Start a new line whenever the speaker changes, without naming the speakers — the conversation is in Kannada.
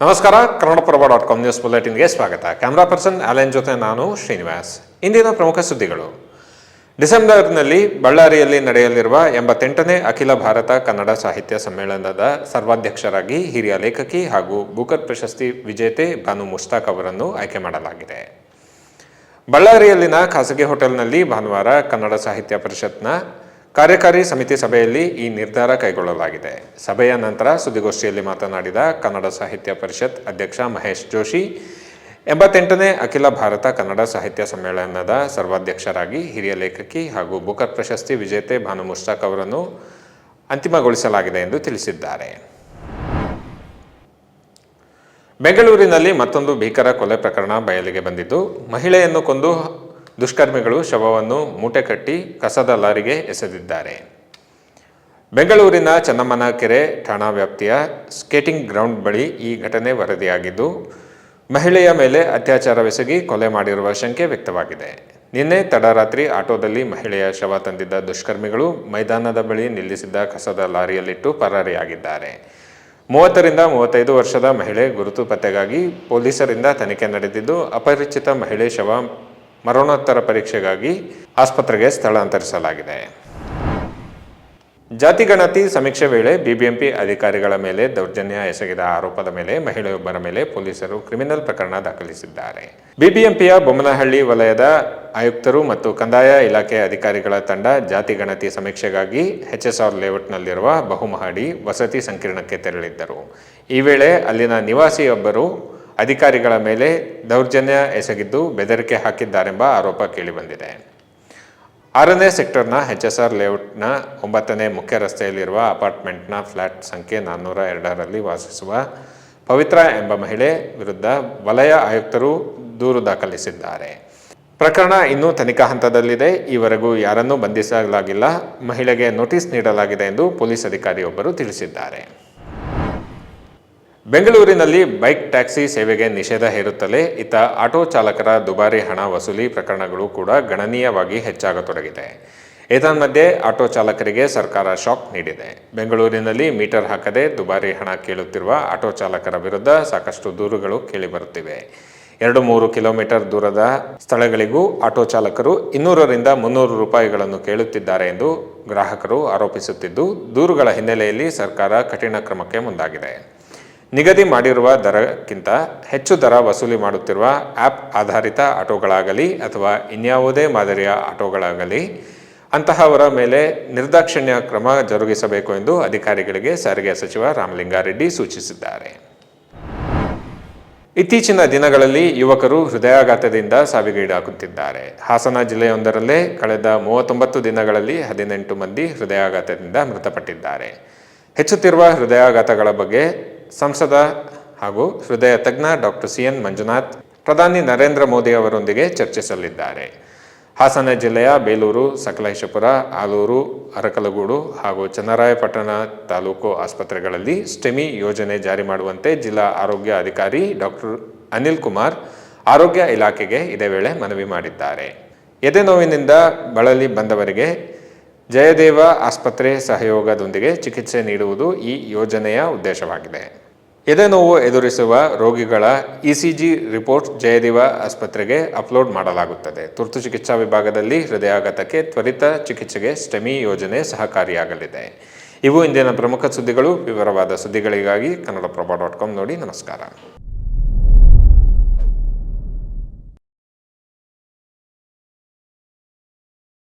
ನಮಸ್ಕಾರ, ಕನ್ನಡಪ್ರಭ ಡಾಟ್ ಕಾಮ್ ನ್ಯೂಸ್ ಬುಲೆಟಿನ್ಗೆ ಸ್ವಾಗತ. ಕ್ಯಾಮ್ರಾ ಪರ್ಸನ್ ಅಲೆನ್ ಜೊತೆ ನಾನು ಶ್ರೀನಿವಾಸ್. ಇಂದಿನ ಪ್ರಮುಖ ಸುದ್ದಿಗಳು. ಡಿಸೆಂಬರ್ನಲ್ಲಿ ಬಳ್ಳಾರಿಯಲ್ಲಿ ನಡೆಯಲಿರುವ ಎಂಬತ್ತೆಂಟನೇ ಅಖಿಲ ಭಾರತ ಕನ್ನಡ ಸಾಹಿತ್ಯ ಸಮ್ಮೇಳನದ ಸರ್ವಾಧ್ಯಕ್ಷರಾಗಿ ಹಿರಿಯ ಲೇಖಕಿ ಹಾಗೂ ಬುಕರ್ ಪ್ರಶಸ್ತಿ ವಿಜೇತೆ ಬಾನು ಮುಷ್ತಾಕ್ ಅವರನ್ನು ಆಯ್ಕೆ ಮಾಡಲಾಗಿದೆ. ಬಳ್ಳಾರಿಯಲ್ಲಿನ ಖಾಸಗಿ ಹೋಟೆಲ್ನಲ್ಲಿ ಭಾನುವಾರ ಕನ್ನಡ ಸಾಹಿತ್ಯ ಪರಿಷತ್ನ ಕಾರ್ಯಕಾರಿ ಸಮಿತಿ ಸಭೆಯಲ್ಲಿ ಈ ನಿರ್ಧಾರ ಕೈಗೊಳ್ಳಲಾಗಿದೆ. ಸಭೆಯ ನಂತರ ಸುದ್ದಿಗೋಷ್ಠಿಯಲ್ಲಿ ಮಾತನಾಡಿದ ಕನ್ನಡ ಸಾಹಿತ್ಯ ಪರಿಷತ್ ಅಧ್ಯಕ್ಷ ಮಹೇಶ್ ಜೋಶಿ, ಎಂಬತ್ತೆಂಟನೇ ಅಖಿಲ ಭಾರತ ಕನ್ನಡ ಸಾಹಿತ್ಯ ಸಮ್ಮೇಳನದ ಸರ್ವಾಧ್ಯಕ್ಷರಾಗಿ ಹಿರಿಯ ಲೇಖಕಿ ಹಾಗೂ ಬುಕರ್ ಪ್ರಶಸ್ತಿ ವಿಜೇತೆ ಭಾನು ಮುಷ್ತಾಕ್ ಅವರನ್ನು ಅಂತಿಮಗೊಳಿಸಲಾಗಿದೆ ಎಂದು ತಿಳಿಸಿದ್ದಾರೆ. ಬೆಂಗಳೂರಿನಲ್ಲಿ ಮತ್ತೊಂದು ಭೀಕರ ಕೊಲೆ ಪ್ರಕರಣ ಬಯಲಿಗೆ ಬಂದಿದ್ದು, ಮಹಿಳೆಯನ್ನು ಕೊಂದು ದುಷ್ಕರ್ಮಿಗಳು ಶವವನ್ನು ಮೂಟೆ ಕಟ್ಟಿ ಕಸದ ಲಾರಿಗೆ ಎಸೆದಿದ್ದಾರೆ. ಬೆಂಗಳೂರಿನ ಚನ್ನಮ್ಮನ ಕೆರೆ ಠಾಣಾ ವ್ಯಾಪ್ತಿಯ ಸ್ಕೇಟಿಂಗ್ ಗ್ರೌಂಡ್ ಬಳಿ ಈ ಘಟನೆ ವರದಿಯಾಗಿದ್ದು, ಮಹಿಳೆಯ ಮೇಲೆ ಅತ್ಯಾಚಾರವೆಸಗಿ ಕೊಲೆ ಮಾಡಿರುವ ಶಂಕೆ ವ್ಯಕ್ತವಾಗಿದೆ. ನಿನ್ನೆ ತಡರಾತ್ರಿ ಆಟೋದಲ್ಲಿ ಮಹಿಳೆಯ ಶವ ತಂದಿದ್ದ ದುಷ್ಕರ್ಮಿಗಳು ಮೈದಾನದ ಬಳಿ ನಿಲ್ಲಿಸಿದ್ದ ಕಸದ ಲಾರಿಯಲ್ಲಿಟ್ಟು ಪರಾರಿಯಾಗಿದ್ದಾರೆ. ಮೂವತ್ತರಿಂದ ಮೂವತ್ತೈದು ವರ್ಷದ ಮಹಿಳೆ ಗುರುತು ಪತ್ತೆಗಾಗಿ ಪೊಲೀಸರಿಂದ ತನಿಖೆ ನಡೆದಿದ್ದು, ಅಪರಿಚಿತ ಮಹಿಳೆ ಶವ ಮರಣೋತ್ತರ ಪರೀಕ್ಷೆಗಾಗಿ ಆಸ್ಪತ್ರೆಗೆ ಸ್ಥಳಾಂತರಿಸಲಾಗಿದೆ. ಜಾತಿ ಗಣತಿ ಸಮೀಕ್ಷೆ ವೇಳೆ ಬಿಬಿಎಂಪಿ ಅಧಿಕಾರಿಗಳ ಮೇಲೆ ದೌರ್ಜನ್ಯ ಎಸಗಿದ ಆರೋಪದ ಮೇಲೆ ಮಹಿಳೆಯೊಬ್ಬರ ಮೇಲೆ ಪೊಲೀಸರು ಕ್ರಿಮಿನಲ್ ಪ್ರಕರಣ ದಾಖಲಿಸಿದ್ದಾರೆ. ಬಿಬಿಎಂಪಿಯ ಬೊಮ್ಮನಹಳ್ಳಿ ವಲಯದ ಆಯುಕ್ತರು ಮತ್ತು ಕಂದಾಯ ಇಲಾಖೆ ಅಧಿಕಾರಿಗಳ ತಂಡ ಜಾತಿ ಗಣತಿ ಸಮೀಕ್ಷೆಗಾಗಿ ಎಚ್ಎಸ್ಆರ್ ಲೇಔಟ್ನಲ್ಲಿರುವ ಬಹುಮಹಡಿ ವಸತಿ ಸಂಕೀರ್ಣಕ್ಕೆ ತೆರಳಿದ್ದರು. ಈ ವೇಳೆ ಅಲ್ಲಿನ ನಿವಾಸಿಯೊಬ್ಬರು ಅಧಿಕಾರಿಗಳ ಮೇಲೆ ದೌರ್ಜನ್ಯ ಎಸಗಿದ್ದು ಬೆದರಿಕೆ ಹಾಕಿದ್ದಾರೆಂಬ ಆರೋಪ ಕೇಳಿಬಂದಿದೆ. ಆರನೇ ಸೆಕ್ಟರ್ನ ಎಚ್ಎಸ್ಆರ್ ಲೇಔಟ್ನ ಒಂಬತ್ತನೇ ಮುಖ್ಯ ರಸ್ತೆಯಲ್ಲಿರುವ ಅಪಾರ್ಟ್ಮೆಂಟ್ನ ಫ್ಲ್ಯಾಟ್ ಸಂಖ್ಯೆ ನಾನ್ನೂರ ಎರಡರಲ್ಲಿ ವಾಸಿಸುವ ಪವಿತ್ರ ಎಂಬ ಮಹಿಳೆ ವಿರುದ್ಧ ವಲಯ ಆಯುಕ್ತರು ದೂರು ದಾಖಲಿಸಿದ್ದಾರೆ. ಪ್ರಕರಣ ಇನ್ನೂ ತನಿಖಾ ಹಂತದಲ್ಲಿದೆ. ಈವರೆಗೂ ಯಾರನ್ನೂ ಬಂಧಿಸಲಾಗಿಲ್ಲ. ಮಹಿಳೆಗೆ ನೋಟಿಸ್ ನೀಡಲಾಗಿದೆ ಎಂದು ಪೊಲೀಸ್ ಅಧಿಕಾರಿಯೊಬ್ಬರು ತಿಳಿಸಿದ್ದಾರೆ. ಬೆಂಗಳೂರಿನಲ್ಲಿ ಬೈಕ್ ಟ್ಯಾಕ್ಸಿ ಸೇವೆಗೆ ನಿಷೇಧ ಹೇರುತ್ತಲೇ ಇತ್ತ ಆಟೋ ಚಾಲಕರ ದುಬಾರಿ ಹಣ ವಸೂಲಿ ಪ್ರಕರಣಗಳು ಕೂಡ ಗಣನೀಯವಾಗಿ ಹೆಚ್ಚಾಗತೊಡಗಿದೆ. ಏತನ್ಮಧ್ಯೆ ಆಟೋ ಚಾಲಕರಿಗೆ ಸರ್ಕಾರ ಶಾಕ್ ನೀಡಿದೆ. ಬೆಂಗಳೂರಿನಲ್ಲಿ ಮೀಟರ್ ಹಾಕದೆ ದುಬಾರಿ ಹಣ ಕೇಳುತ್ತಿರುವ ಆಟೋ ಚಾಲಕರ ವಿರುದ್ಧ ಸಾಕಷ್ಟು ದೂರುಗಳು ಕೇಳಿಬರುತ್ತಿವೆ. ಎರಡು ಮೂರು ಕಿಲೋಮೀಟರ್ ದೂರದ ಸ್ಥಳಗಳಿಗೂ ಆಟೋ ಚಾಲಕರು ಇನ್ನೂರರಿಂದ ಮುನ್ನೂರು ರೂಪಾಯಿಗಳನ್ನು ಕೇಳುತ್ತಿದ್ದಾರೆ ಎಂದು ಗ್ರಾಹಕರು ಆರೋಪಿಸುತ್ತಿದ್ದು, ದೂರುಗಳ ಹಿನ್ನೆಲೆಯಲ್ಲಿ ಸರ್ಕಾರ ಕಠಿಣ ಕ್ರಮಕ್ಕೆ ಮುಂದಾಗಿದೆ. ನಿಗದಿ ಮಾಡಿರುವ ದರಕ್ಕಿಂತ ಹೆಚ್ಚು ದರ ವಸೂಲಿ ಮಾಡುತ್ತಿರುವ ಆ್ಯಪ್ ಆಧಾರಿತ ಆಟೋಗಳಾಗಲಿ ಅಥವಾ ಇನ್ಯಾವುದೇ ಮಾದರಿಯ ಆಟೋಗಳಾಗಲಿ, ಅಂತಹವರ ಮೇಲೆ ನಿರ್ದಾಕ್ಷಿಣ್ಯ ಕ್ರಮ ಜರುಗಿಸಬೇಕು ಎಂದು ಅಧಿಕಾರಿಗಳಿಗೆ ಸಾರಿಗೆ ಸಚಿವ ರಾಮಲಿಂಗಾರೆಡ್ಡಿ ಸೂಚಿಸಿದ್ದಾರೆ. ಇತ್ತೀಚಿನ ದಿನಗಳಲ್ಲಿ ಯುವಕರು ಹೃದಯಾಘಾತದಿಂದ ಸಾವಿಗೀಡಾಗುತ್ತಿದ್ದಾರೆ. ಹಾಸನ ಜಿಲ್ಲೆಯೊಂದರಲ್ಲೇ ಕಳೆದ ಮೂವತ್ತೊಂಬತ್ತು ದಿನಗಳಲ್ಲಿ ಹದಿನೆಂಟು ಮಂದಿ ಹೃದಯಾಘಾತದಿಂದ ಮೃತಪಟ್ಟಿದ್ದಾರೆ. ಹೆಚ್ಚುತ್ತಿರುವ ಹೃದಯಾಘಾತಗಳ ಬಗ್ಗೆ ಸಂಸದ ಹಾಗೂ ಹೃದಯ ತಜ್ಞ ಡಾಕ್ಟರ್ ಸಿ ಎನ್ ಮಂಜುನಾಥ್, ಪ್ರಧಾನಿ ನರೇಂದ್ರ ಮೋದಿ ಅವರೊಂದಿಗೆ ಚರ್ಚಿಸಲಿದ್ದಾರೆ. ಹಾಸನ ಜಿಲ್ಲೆಯ ಬೇಲೂರು, ಸಕಲೇಶಪುರ, ಆಲೂರು, ಅರಕಲಗೂಡು ಹಾಗೂ ಚನ್ನರಾಯಪಟ್ಟಣ ತಾಲೂಕು ಆಸ್ಪತ್ರೆಗಳಲ್ಲಿ ಸ್ಟೆಮಿ ಯೋಜನೆ ಜಾರಿ ಮಾಡುವಂತೆ ಜಿಲ್ಲಾ ಆರೋಗ್ಯ ಅಧಿಕಾರಿ ಡಾಕ್ಟರ್ ಅನಿಲ್ ಕುಮಾರ್ ಆರೋಗ್ಯ ಇಲಾಖೆಗೆ ಇದೇ ವೇಳೆ ಮನವಿ ಮಾಡಿದ್ದಾರೆ. ಎದೆ ನೋವಿನಿಂದ ಬಳಲಿ ಬಂದವರಿಗೆ ಜಯದೇವ ಆಸ್ಪತ್ರೆ ಸಹಯೋಗದೊಂದಿಗೆ ಚಿಕಿತ್ಸೆ ನೀಡುವುದು ಈ ಯೋಜನೆಯ ಉದ್ದೇಶವಾಗಿದೆ. ಎದೆನೋವು ಎದುರಿಸುವ ರೋಗಿಗಳ ಇಸಿಜಿ ರಿಪೋರ್ಟ್ ಜಯದೇವ ಆಸ್ಪತ್ರೆಗೆ ಅಪ್ಲೋಡ್ ಮಾಡಲಾಗುತ್ತದೆ. ತುರ್ತು ಚಿಕಿತ್ಸಾ ವಿಭಾಗದಲ್ಲಿ ಹೃದಯಾಘಾತಕ್ಕೆ ತ್ವರಿತ ಚಿಕಿತ್ಸೆಗೆ ಸ್ಟೆಮಿ ಯೋಜನೆ ಸಹಕಾರಿಯಾಗಲಿದೆ. ಇವು ಇಂದಿನ ಪ್ರಮುಖ ಸುದ್ದಿಗಳು. ವಿವರವಾದ ಸುದ್ದಿಗಳಿಗಾಗಿ ಕನ್ನಡಪ್ರಭ ಡಾಟ್ ಕಾಮ್ ನೋಡಿ ನಮಸ್ಕಾರ.